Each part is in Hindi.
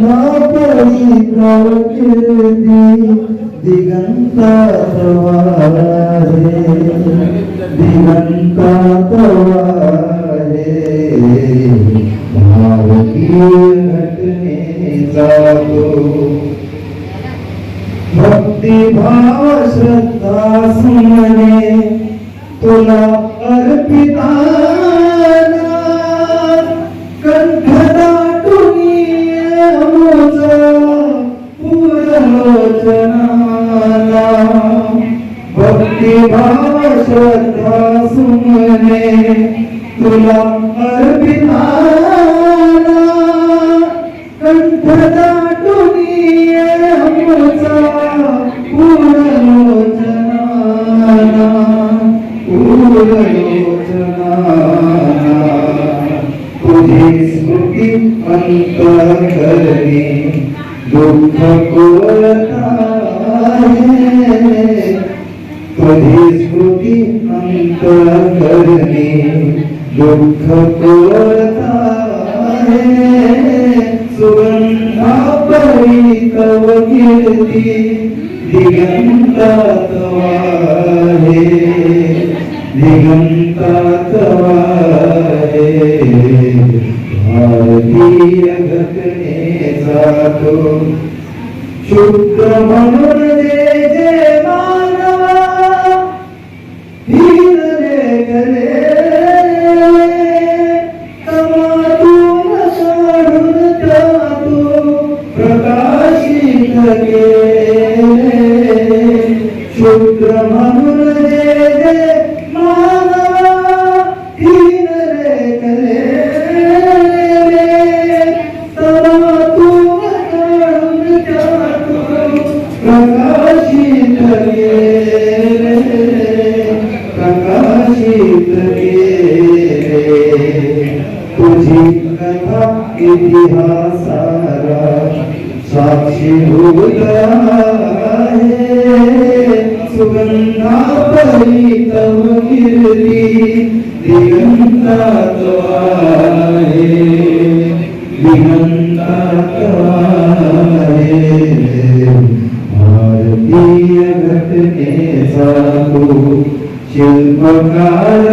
सुगंधा पडी प्रवृत्ती दिगंतात वारे दिगंतात वारे भारतीय घटनेचा तो भक्ती भाव, श्रद्धा सुमने तुला अर्पिताना भक्ती भाव श्रद्धा सुमने तुला अर्पिताना कंठ दाटुनी मुझा पुरलोचनाला पुरलोचनाला तुझी स्मृती दुःख कोरता स्मृती अंतकरणी दुःख कोरता सुगंधा कीर्ती दिगंतात वाहे दिगंतात वाहे भारतीय घटनेचा तो शुद्ध म्हणून प्रकाशित केले शुद्ध म्हणून जे जे मानवा प्रकाशित प्रकाशित तुझी कथा इतिहासाला साक्षीभूत आहे सुगंधा परितव कीर्ती दिगंतात आहे दिगंतात आहे भारतीय घटनेचा तो शिल्पकार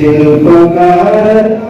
आहे शिल्पकार